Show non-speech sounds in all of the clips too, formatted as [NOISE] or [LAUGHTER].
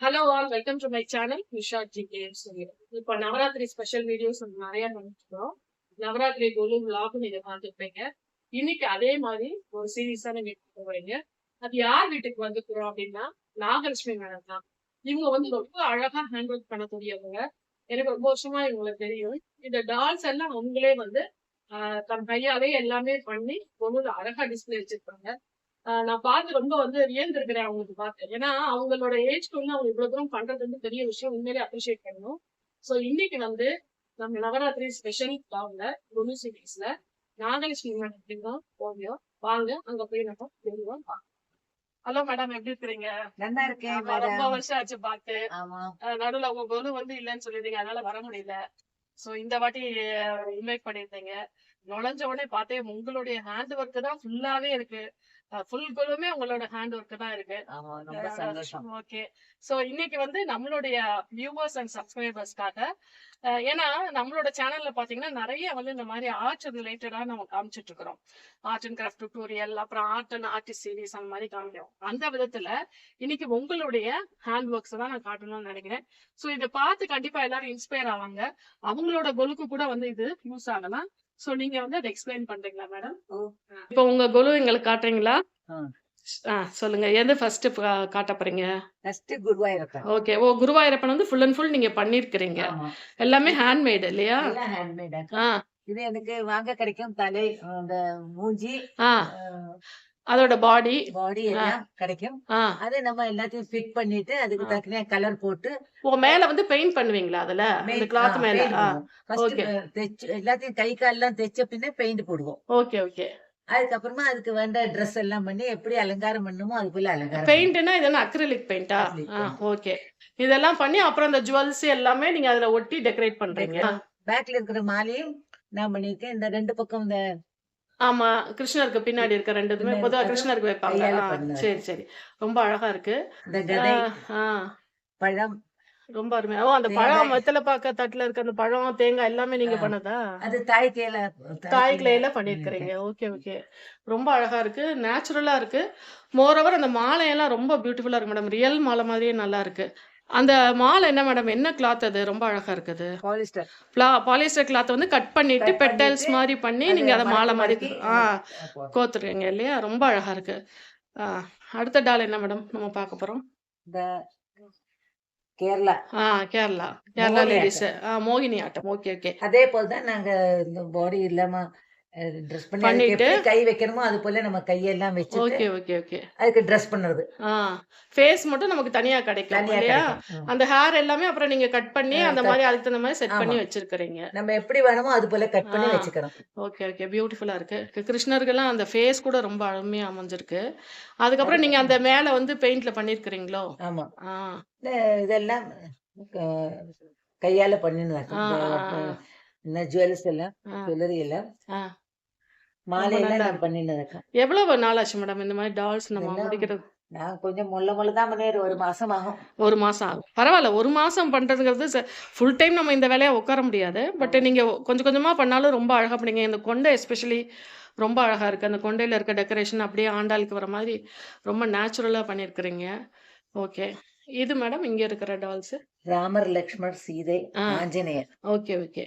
Hello all welcome to my channel Nisha ji games இப்போ Navaratri special videos நிறைய நினைச்சிருக்கோம் நவராத்திரி குரு vlog நீங்க பார்த்துருப்பீங்க. இன்னைக்கு அதே மாதிரி ஒரு சீரியஸான வீட்டுக்கு போறீங்க. அது யார் வீட்டுக்கு வந்துக்கிறோம் அப்படின்னா நாகலட்சுமி மேடம் தான். இவங்க வந்து ரொம்ப அழகா ஹேண்ட் ஒர்க் பண்ணக்கூடியவங்க. எனக்கு ரொம்ப வருஷமா இவங்களுக்கு தெரியும். இந்த டால்ஸ் எல்லாம் அவங்களே வந்து தன் கையாலே எல்லாமே பண்ணி பொண்ணு அழகா டிஸ்பிளே வச்சிருப்பாங்க. நான் பார்த்து ரொம்ப வந்து வியந்திருக்கிறேன் அவங்களுக்கு பார்த்து. ஏன்னா அவங்களோட ஏஜ்க்கு வந்து அவங்க இவ்வளவு தூரம் பண்றது வந்து பெரிய விஷயம். உண்மையிலே அப்ரிஷியேட் பண்ணணும். சோ இன்னைக்கு வந்து நம்ம நவராத்திரி ஸ்பெஷல் டாப்ல குரு சீரீஸ்ல நாகலட்சுமி மேடம் தான் போவியோம் வாங்க அங்க போய் நம்ம தெரியும் ஹலோ மேடம் எப்படி இருக்கிறீங்க? நல்லா இருக்கேன் ரொம்ப வருஷம் ஆச்சு பார்த்து. அஹ் நடுவுல உங்க குரு வந்து இல்லைன்னு சொல்லிருந்தீங்க அதனால வர முடியல. சோ இந்த வாட்டி இன்வைட் பண்ணிருந்தீங்க நுழைஞ்ச உடனே பார்த்தேன் உங்களுடைய ஹேண்ட் ஒர்க் தான் ஃபுல்லாவே இருக்கு. ஃபுல் குழுமே உங்களோட ஹேண்ட் ஒர்க் தான் இருக்கு. ஆமா ரொம்ப சந்தோஷம். ஓகே சோ இன்னைக்கு வந்து நம்மளுடைய வியூவர்ஸ் அண்ட் சப்ஸ்கிரைபர்ஸ்க்காக ஏன்னா நம்மளோட சேனல்ல பாத்தீங்கன்னா நிறைய வந்து இந்த மாதிரி ஆர்ட் ரிலேட்டடா நம்ம காமிச்சிட்டு இருக்கிறோம். ஆர்ட் அண்ட் கிராஃப்ட் டுட்டோரியல் அப்புறம் ஆர்ட் அண்ட் ஆர்டிஸ்ட் சீரிஸ் அந்த மாதிரி காமிக்கிறோம். அந்த விதத்துல இன்னைக்கு உங்களுடைய ஹேண்ட் ஒர்க்ஸ் தான் நான் காட்டணும்னு நினைக்கிறேன். சோ இதை பார்த்து கண்டிப்பா எல்லாரும் இன்ஸ்பயர் ஆவாங்க. அவங்களோட கொலுக்கு கூட வந்து இது யூஸ் ஆகலாம். சோ நீங்க வந்து அதை எக்ஸ்பிளைன் பண்றீங்களா மேடம். இப்போ உங்க கொலு எங்களுக்கு காட்டுறீங்களா? சொல்லுங்க. எது ஃபர்ஸ்ட் காட்ட போறீங்க? First Guruvayurappan. Okay oh Guruvayurappan வந்து ஃபுல் அண்ட் ஃபுல் நீங்க பண்ணிருக்கிறீங்க. ஆமா. எல்லாமே ஹேண்ட்மேட் இல்லையா? எல்லாம் ஹேண்ட்மேட் இது எனக்கு வாங்க கிடைக்கும் தலை அந்த மூஞ்சி அதோட பாடி பாடி எல்லாம் கிடைக்கும். அது நம்ம எல்லாத்தையும் ஃபிட் பண்ணிட்டு அதுக்கு. தக்கன கலர் போட்டு ஓ மேல வந்து பெயிண்ட் பண்ணுவீங்களா அதுல? இந்த கிளாத் மேல? Okay. தைச்சு எல்லாத்தையும் கை கால் எல்லாம் தைச்ச பின்ன பெயிண்ட் போடுவோம். ஓகே ஓகே அதுக்கப்புறமா அதுக்கு வேண்ட ட்ரெஸ் எல்லாம் பண்ணி எப்படி அலங்காரம் பண்ணுமோ அது போல அலங்காரம் பெயிண்ட்னா இது என்ன அக்ரிலிக் பெயிண்டா. ஓகே இதெல்லாம் பண்ணி அப்புறம் இந்த ஜுவல்ஸ் எல்லாமே நீங்க அதுல ஒட்டி டெக்கரேட் பண்றீங்க பேக்ல இருக்கிற மாலையும் நான் பண்ணிருக்கேன் இந்த ரெண்டு பக்கம் இந்த ஆமா கிருஷ்ணருக்கு பின்னாடி இருக்க ரெண்டு இதுமே பின்னாடி பொதுவா கிருஷ்ணருக்கு வைப்பாங்க. சரி சரி. ரொம்ப அழகா இருக்கு. பழம். ரொம்ப அருமையா ஓ அந்த. பழம் வெத்தலை பாக்க தட்டுல இருக்க அந்த பழம் தேங்காய் எல்லாமே நீங்க. பண்ணதா? அது தாய் கையில தாய் கிளையில பண்ணிருக்கிறீங்க. Okay okay. ரொம்ப அழகா இருக்கு. நேச்சுரலா இருக்கு. மோரோவர் அந்த மாலையெல்லாம் ரொம்ப பியூட்டிஃபுல்லா இருக்கு மேடம் ரியல் மாலை மாதிரியே நல்லா இருக்கு. அந்த மாலை என்ன மேடம் என்ன கிளாத் அது? ரொம்ப அழகா இருக்குது. பாலிஸ்டர் பாலிஸ்டர் கிளாத் வந்து கட் பண்ணிட்டு பெட்டல்ஸ் மாதிரி பண்ணி நீங்க அதை மாலை மாதிரி ஆ. கோத்துறீங்க இல்லையா? ரொம்ப அழகா இருக்கு. அடுத்த டால் என்ன மேடம் நம்ம பார்க்க போறோம். கேரளா. ஆ Kerala. Kerala ladies Mohiniyattam. Okay okay. அதே போலதான் நாங்க இந்த பாடி இல்லாம ட்ரெஸ் பண்ணி அதுக்கு பண்ணிட்டு- எப்படி கை வைக்கணுமோ அது போல நம்ம கையெல்லாம் வச்சுட்டு ஓகே ஓகே ஓகே அதுக்கு ட்ரெஸ் பண்றது ஆ ஃபேஸ் மட்டும் நமக்கு தனியா கிடைக்கும் தனியா இல்லையா கிடைக்கும். ம். அந்த ஹேர் எல்லாமே அப்புறம் நீங்க கட் பண்ணி ஆ, அந்த. மாதிரி அதுக்கு தகுந்த மாதிரி செட் பண்ணி. வச்சிருக்கிறீங்க நம்ம எப்படி வேணுமோ அது போல கட் பண்ணி. வச்சுக்கிறோம் ஓகே ஓகே பியூட்டிஃபுல்லா இருக்கு க- கிருஷ்ணருக்கெல்லாம் அந்த ஃபேஸ் கூட ரொம்ப அருமையா அமைஞ்சிருக்கு அதுக்கப்புறம் நீங்க அந்த மேல வந்து பெயிண்ட்ல பண்ணிருக்கிறீங்களோ ஆமா ஆ இந்த இதெல்லாம் க- கையால ஆ, ஆ, ஆ. என்ன ஜுவல்ஸ் எல்லாம் ஜுவல்லரி எல்லாம் ஆ. மாலையெல்லாம் நான் பண்ணினதாக்கா. எவ்வளவு நாள் ஆச்சு மேடம் இந்த மாதிரி டால்ஸ் நம்ம முடிக்கிறது? நான் கொஞ்சம் முள்ள முள்ள தான் பண்ணி ஒரு மாசம் ஆகும். ஒரு மாசம் ஆகும். பரவாயில்ல. ஒரு மாசம் பண்றதுங்கிறது ஃபுல் டைம் நம்ம இந்த வேலையை உட்கார முடியாது. பட் நீங்க கொஞ்சம் கொஞ்சமா பண்ணாலும் ரொம்ப அழகா பண்ணீங்க. இந்த கொண்டை எஸ்பெஷலி ரொம்ப அழகா இருக்கு. அந்த கொண்டையில இருக்க டெக்கரேஷன் அப்படியே ஆண்டாளுக்கு வர மாதிரி ரொம்ப நேச்சுரலா பண்ணியிருக்கிறீங்க. ஓகே இது மேடம் இங்க இருக்கிற dolls Ramar Lakshmanar Seethai. Anjaneyar. Okay okay.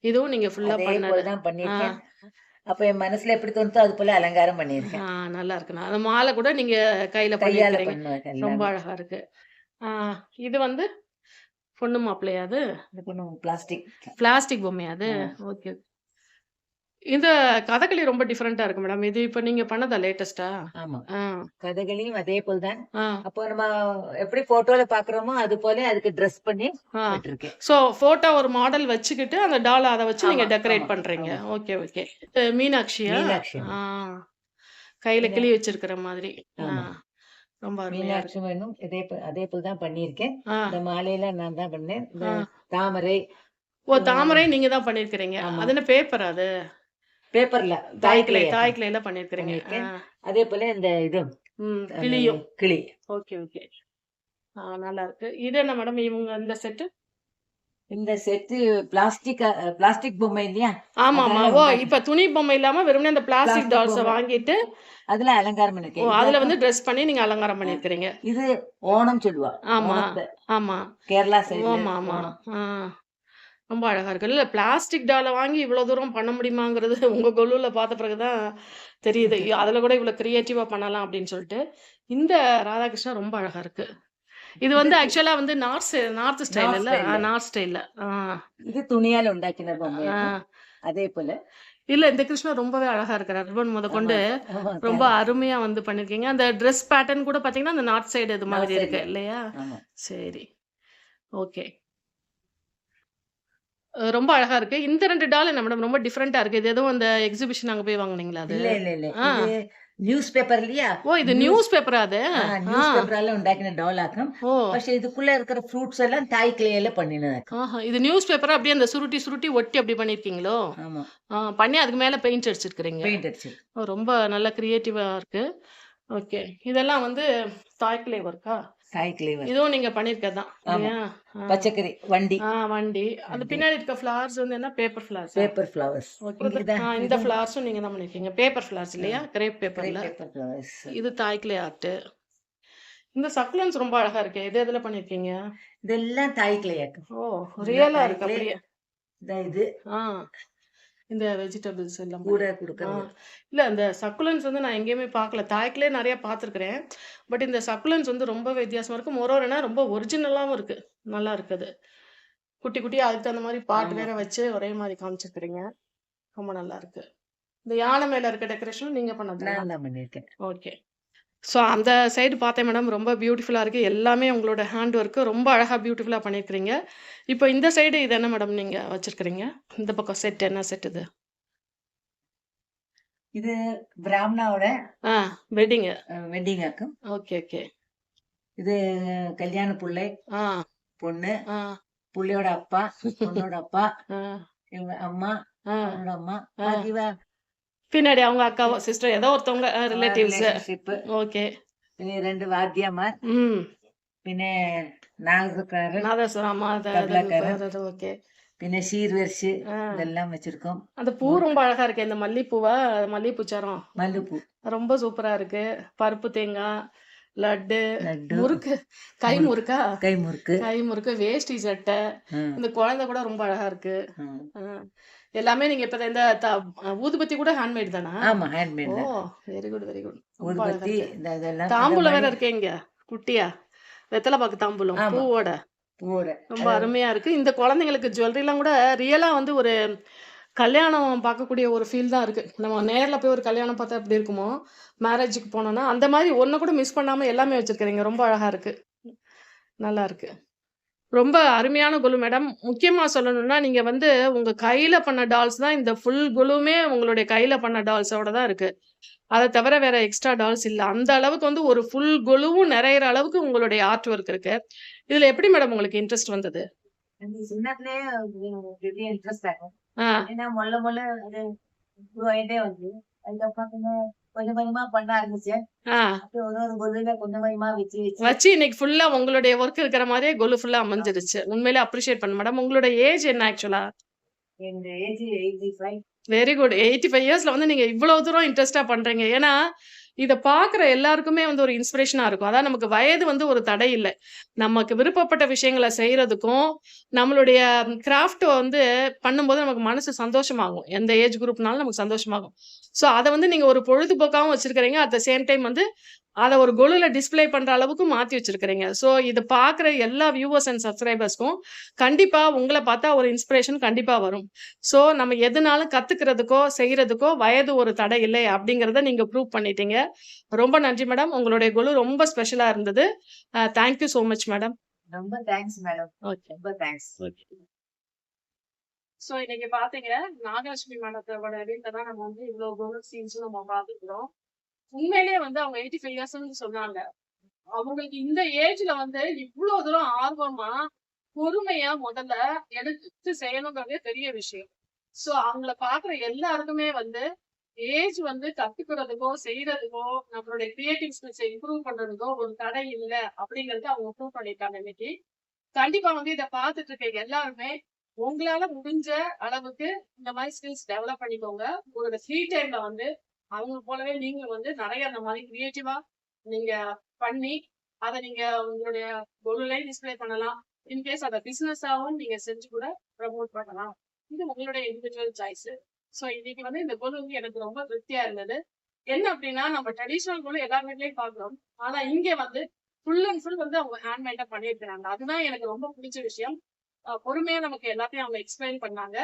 இதுவும் நீங்க ஃபுல்லா அதே பண்ணது. போலதான் பண்ணிருக்கேன் அப்ப என் மனசுல எப்படி தோணுதோ அது போல அலங்காரம் பண்ணிருக்கேன் நல்லா இருக்குண்ணா அந்த மாலை கூட நீங்க கையில கையால ரொம்ப. அழகா இருக்கு. இது வந்து பொண்ணு மாப்பிள்ளையா அது? இது பண்ணுவோம் பிளாஸ்டிக் பிளாஸ்டிக் பொம்மையா அது? ஆ. ஓகே. இந்த கதகளி ரொம்ப டிஃப்ரெண்டா இருக்கு மேடம் இது இப்ப நீங்க பண்ணதா லேட்டஸ்டா ஆமா. கதகளியும் அதே போல்தான் ஆ. அப்போ நம்ம எப்படி போட்டோல பாக்குறோமோ அது போல அதுக்கு ட்ரெஸ் பண்ணி சோ போட்டோ ஒரு மாடல் வச்சுக்கிட்டு அந்த டால் அதை வச்சு நீங்க டெக்கரேட் பண்றீங்க. ஓகே ஓகே மீனாட்சியா? கையில கிளி வச்சிருக்கிற மாதிரி. ரொம்ப மீனாட்சி வேணும். இதே அதே போல் தான் பண்ணியிருக்கேன். இந்த மாலையெல்லாம் நான் தான் பண்ணேன். தாமரை. ஓ தாமரை நீங்க தான் பண்ணிருக்கிறீங்க ஆமா. அது என்ன பேப்பர் அது? பேப்பர்ல தாய்க்கிளை தாய்க்கிளையில பண்ணிருக்கிறீங்க. அதே போல இந்த இது கிளியும். கிளி. Okay okay. நல்லா இருக்கு. இது என்ன மேடம் இவங்க இந்த செட்டு இந்த செட்டு பிளாஸ்டிக் பிளாஸ்டிக் பொம்மை இல்லையா? ஆமா ஆமா. ஓ இப்ப துணி பொம்மை இல்லாம வெறுமனே அந்த பிளாஸ்டிக் டால்ஸ. வாங்கிட்டு அதுல அலங்காரம் ஓ பண்ணிருக்கேன் அதுல வந்து ட்ரெஸ் பண்ணி நீங்க அலங்காரம் பண்ணிருக்கீங்க இது ஓணம் சொல்லுவா. ஆமா ஆமா. கேரளா சைடுல ஆமா ஆமா. ரொம்ப அழகா இருக்கு. இல்ல பிளாஸ்டிக் டாலை வாங்கி இவ்வளவு தூரம் பண்ண முடியுமாங்கிறது [LAUGHS] உங்க கொலுல பார்த்த பிறகுதான் தெரியுது. ஐயோ, [LAUGHS] அதுல கூட இவ்வளவு கிரியேட்டிவா பண்ணலாம் அப்படின்னு சொல்லிட்டு இந்த ராதாகிருஷ்ணா ரொம்ப அழகா இருக்கு. இது வந்து ஆக்சுவலா வந்து நார்த் நார்த் ஸ்டைல் இல்ல. நார்த் ஸ்டைல்ல இது துணியால உண்டாக்கின. அதே போல. இல்ல இந்த கிருஷ்ணா ரொம்பவே அழகா இருக்கு ரிப்பன் முத கொண்டு ரொம்ப அருமையா வந்து பண்ணிருக்கீங்க. அந்த ட்ரெஸ் பேட்டர்ன் கூட பாத்தீங்கன்னா அந்த நார்த் சைடு இது மாதிரி இருக்கு. இல்லையா? சரி. ஓகே. ரொம்ப அழகா இருக்கு இந்த ரெண்டு டால் என்ன மேடம் ரொம்ப டிஃப்ரெண்டா இருக்கு இது எதுவும் அந்த எக்ஸிபிஷன் அங்க போய் வாங்குனீங்களா அது இல்ல இல்ல இல்ல ஆ. இது நியூஸ் பேப்பர் இல்லையா ஓ இது news- நியூஸ் பேப்பரா அது நியூஸ் பேப்பரால உண்டாக்கின டோல் ஆக்கம் ஓ പക്ഷെ இதுக்குள்ள இருக்கிற ஃப்ரூட்ஸ் எல்லாம் தாய் கிளையில பண்ணினதாக்கும் ஆஹா இது நியூஸ் பேப்பர் அப்படியே அந்த சுருட்டி சுருட்டி ஒட்டி அப்படி பண்ணிருக்கீங்களோ ஆமா ஆ, பண்ணி அதுக்கு மேல பெயிண்ட் அடிச்சிருக்கிறீங்க பெயிண்ட் அடிச்சு ஓ, ரொம்ப நல்ல கிரியேட்டிவா இருக்கு ஓகே. இதெல்லாம் வந்து தாய்க்கிளை ஒர்க்கா தாய் கிளை வரும். இதுவும் நீங்க பண்ணிருக்கதான். பச்சைக்கறி வண்டி. ஆ வண்டி. அந்த. பின்னாடி இருக்க ஃபிளவர்ஸ் வந்து என்ன? பேப்பர் ஃபிளவர்ஸ் பேப்பர் ஃப்ளவர்ஸ் இந்த ஃபிளவர்ஸும் நீங்க தான் பண்ணிருக்கீங்க. பேப்பர் ஃபிளவர்ஸ் இல்லையா? கிரேப் பேப்பர்ல இது தாய்க்கிளை ஆர்ட் இந்த சக்லன்ஸ் ரொம்ப அழகா இருக்கு. இது எதுல பண்ணிருக்கீங்க? இதெல்லாம் தாய் கிளையாக்கும் ஓ ரியலா இருக்கு தாய்க்கிளை. அப்படியே. இது. ஆ. இந்த வெஜிடபிள்ஸ் எல்லாம் கூட ஆ. இல்ல அந்த சக்குலன்ஸ் வந்து நான் எங்கேயுமே பார்க்கல. தாய்க்கிலே நிறைய பார்த்துருக்கிறேன். பட் இந்த சக்குலன்ஸ் வந்து ரொம்ப வித்தியாசமா இருக்கு மொரோரனா ரொம்ப ஒரிஜினலாவும் இருக்கு. நல்லா இருக்குது குட்டி குட்டியா அதுக்கு தகுந்த மாதிரி பாட்டு. வேற வச்சு ஒரே மாதிரி காமிச்சிருக்கிறீங்க. ரொம்ப நல்லா இருக்கு. இந்த யானை மேல இருக்க டெக்கரேஷன் நீங்க பண்ணது நான் தான் பண்ணிருக்கேன். ஓகே ஸோ அந்த சைடு பார்த்தேன் மேடம் ரொம்ப பியூட்டிஃபுல்லாக இருக்குது எல்லாமே உங்களோட ஹேண்ட் ஒர்க்கு ரொம்ப அழகாக பியூட்டிஃபுல்லாக பண்ணியிருக்கிறீங்க இப்போ இந்த சைடு இது என்ன மேடம் நீங்கள் வச்சுருக்கிறீங்க? இந்த பக்கம் செட் என்ன செட் இது? இது பிராமணாவோட ஆ வெட்டிங்கு வெட்டிங் ஆக்கும் ஓகே ஓகே இது கல்யாண பிள்ளை ஆ. பொண்ணு ஆ. புள்ளையோட அப்பா பொண்ணோட அப்பா இவங்க அம்மா ஆ. அவனோட அம்மா இவ பின்னாடி அவங்க அக்காவோ சிஸ்டர் ஏதோ ஒருத்தவங்க ரிலேட்டிவ்ஸ் relationship. ஓகே പിന്നെ രണ്ട് വാദ്യമാർ ம் പിന്നെ നാഗക്കാരൻ நாதஸ்வரம் அம்மா தபலாக்காரன். ஓகே പിന്നെ ഷീർവരിച്ച് ஆ ഇതെല്ലാം വെച്ചിരിക്കും அந்த பூ ரொம்ப அழகா இருக்கு இந்த மல்லிப்பூவா மல்லிப்பூ சரம் മല്ലിപ്പൂ ரொம்ப சூப்பரா இருக்கு பருப்பு தேங்காய் லட்டு ലഡു முறுக்கு கை முறுக்கா കൈമുറുക്ക് கை முறுக்கு வேஷ்டி சட்டை ആ, இந்த குழந்தை கூட ரொம்ப அழகா இருக்கு ആ. ஆ. எல்லாமே நீங்க இப்ப இந்த ஊதுபத்தி கூட ஹேண்ட்மேட் தானா? ஆமா ஓ handmade very good very good ஊதுபத்தி இந்த இதெல்லாம் தாம்பூலம் வேற இருக்கே இங்க குட்டியா? வெத்தலை பாக்கு தாம்பூலம். பூவோட. பூவோட. ரொம்ப அருமையா இருக்கு. இந்த குழந்தைங்களுக்கு ஜுவல்லரி எல்லாம் கூட ரியலா வந்து ஒரு கல்யாணம் பார்க்கக்கூடிய ஒரு ஃபீல் தான் இருக்கு. நம்ம நேர்ல போய் ஒரு கல்யாணம் பார்த்தா எப்படி இருக்குமோ மேரேஜுக்கு போனோம்னா அந்த மாதிரி ஒண்ணு கூட மிஸ் பண்ணாம எல்லாமே வச்சிருக்கிறீங்க. ரொம்ப அழகா இருக்கு. நல்லா இருக்கு. ரொம்ப அருமையான குழு. மேடம் முக்கியமா சொல்லணும்னா நீங்க வந்து உங்க கையில பண்ண டால்ஸ் தான் இந்த ஃபுல் குழுவுமே உங்களுடைய கையில பண்ண டால்ஸோட தான் இருக்கு. அதை தவிர வேற எக்ஸ்ட்ரா டால்ஸ் இல்ல. அந்த அளவுக்கு வந்து ஒரு ஃபுல் குழுவும் நிறையிற அளவுக்கு உங்களுடைய ஆர்ட் ஒர்க் இருக்கு. இதுல எப்படி மேடம் உங்களுக்கு இன்ட்ரெஸ்ட் வந்தது? இன்ட்ரெஸ்ட் ஆகும்? ஏன்னா மொல்ல மொல்ல அது உருவாயிட்டே வந்து அதுக்கப்புறம் கொஞ்சம் கொஞ்சம் பண்ண ஆரம்பிச்சேன். ஆ. அப்படியே ஒரு ஒரு பொருளில கொஞ்சம் கொஞ்சமா வச்சு வச்சு. வச்சு இன்னைக்கு ஃபுல்லா உங்களுடைய ஒர்க் இருக்கிற மாதிரியே கொலு ஃபுல்லா அமைஞ்சிருச்சு. உண்மையிலே அப்ரிஷியேட் பண்ண மேடம் உங்களோட ஏஜ் என்ன ஆக்சுவலா எங்க age eighty five very good eighty five இயர்ஸ்ல வந்து நீங்க இவ்வளவு தூரம் இன்ட்ரெஸ்டா பண்றீங்க. ஏன்னா இதை பார்க்குற எல்லாருக்குமே வந்து ஒரு இன்ஸ்பிரேஷனா இருக்கும். அதான் நமக்கு வயது வந்து ஒரு தடை இல்லை. நமக்கு விருப்பப்பட்ட விஷயங்களை செய்யறதுக்கும் நம்மளுடைய கிராஃப்ட் வந்து பண்ணும்போது நமக்கு மனசு சந்தோஷமாகும். எந்த ஏஜ் குரூப்னாலும் நமக்கு சந்தோஷமாகும். ஸோ அதை வந்து நீங்க ஒரு பொழுதுபோக்காகவும் வச்சிருக்கிறீங்க. அட் த சேம் டைம் வந்து அதை ஒரு கொலுல டிஸ்ப்ளே பண்ற அளவுக்கு மாத்தி வச்சிருக்கிறீங்க. ஸோ இதை பார்க்குற எல்லா வியூவர்ஸ் அண்ட் சப்ஸ்கிரைபர்ஸ்க்கும் கண்டிப்பா உங்களை பார்த்தா ஒரு இன்ஸ்பிரேஷன் கண்டிப்பா வரும். ஸோ நம்ம எதுனாலும் கத்துக்கிறதுக்கோ செய்யறதுக்கோ வயது ஒரு தடை இல்லை அப்படிங்கிறத நீங்க ப்ரூவ் பண்ணிட்டீங்க. ரொம்ப நன்றி மேடம் உங்களுடைய குழு ரொம்ப ஸ்பெஷலா இருந்தது. Thank you so much madam ரொம்ப தேங்க்ஸ் மேடம் ஓகே ரொம்ப தேங்க்ஸ் ஸோ இன்னைக்கு பாத்தீங்க நாகலட்சுமி மேடத்தோட வீட்டில் தான் நம்ம வந்து இவ்வளோ கோல் சீன்ஸும் நம்ம பார்த்துக்கிறோம் உண்மையிலேயே வந்து அவங்க எயிட்டி ஃபைவ் இயர்ஸ் சொன்னாங்க. அவங்களுக்கு இந்த ஏஜ்ல வந்து இவ்வளவு தூரம் ஆர்வமா பொறுமையா முதல்ல எடுத்து செய்யணுங்கிறதே பெரிய விஷயம். சோ அவங்கள பாக்குற எல்லாருக்குமே வந்து ஏஜ் வந்து கத்துக்கிறதுக்கோ செய்யறதுக்கோ நம்மளுடைய கிரியேட்டிவ் ஸ்கில்ஸை இம்ப்ரூவ் பண்றதுக்கோ ஒரு தடை இல்லை அப்படிங்கறது அவங்க ப்ரூவ் பண்ணிட்டாங்க இன்னைக்கு. கண்டிப்பா வந்து இதை பார்த்துட்டு இருக்க எல்லாருமே உங்களால முடிஞ்ச அளவுக்கு இந்த மாதிரி ஸ்கில்ஸ் டெவலப் பண்ணிக்கோங்க. உங்களோட ஃப்ரீ டைம்ல வந்து அவங்க போலவே நீங்க வந்து நிறைய அந்த மாதிரி கிரியேட்டிவா நீங்க பண்ணி அதை நீங்க உங்களுடைய பொருளையும் டிஸ்பிளே பண்ணலாம். இன்கேஸ் அதை பிசினஸாவும் நீங்க செஞ்சு கூட ப்ரமோட் பண்ணலாம். இது உங்களுடைய இண்டிவிஜுவல் சாய்ஸ் ஸோ இன்னைக்கு வந்து இந்த பொருள் வந்து எனக்கு ரொம்ப திருப்தியா இருந்தது. என்ன அப்படின்னா நம்ம ட்ரெடிஷ்னல் குழு எல்லா வீட்லயும் பாக்குறோம் ஆனா இங்க வந்து ஃபுல் அண்ட் ஃபுல் வந்து அவங்க ஹேண்ட்மேடா பண்ணியிருக்கிறாங்க. அதுதான் எனக்கு ரொம்ப பிடிச்ச விஷயம். பொறுமையா நமக்கு எல்லாத்தையும் அவங்க எக்ஸ்பிளைன் பண்ணாங்க.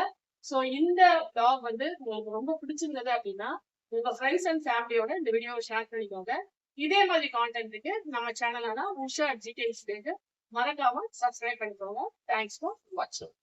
ஸோ இந்த டாக் வந்து உங்களுக்கு ரொம்ப பிடிச்சிருந்தது அப்படின்னா உங்க ஃப்ரெண்ட்ஸ் அண்ட் ஃபேமிலியோட இந்த வீடியோவை ஷேர் பண்ணிக்கோங்க. இதே மாதிரி கான்டென்ட்டுக்கு நம்ம சேனலான உஷா ஜிகேஸ்க்கு மறக்காம சப்ஸ்கிரைப் பண்ணிக்கோங்க. தேங்க்ஸ் ஃபார் வாட்சிங்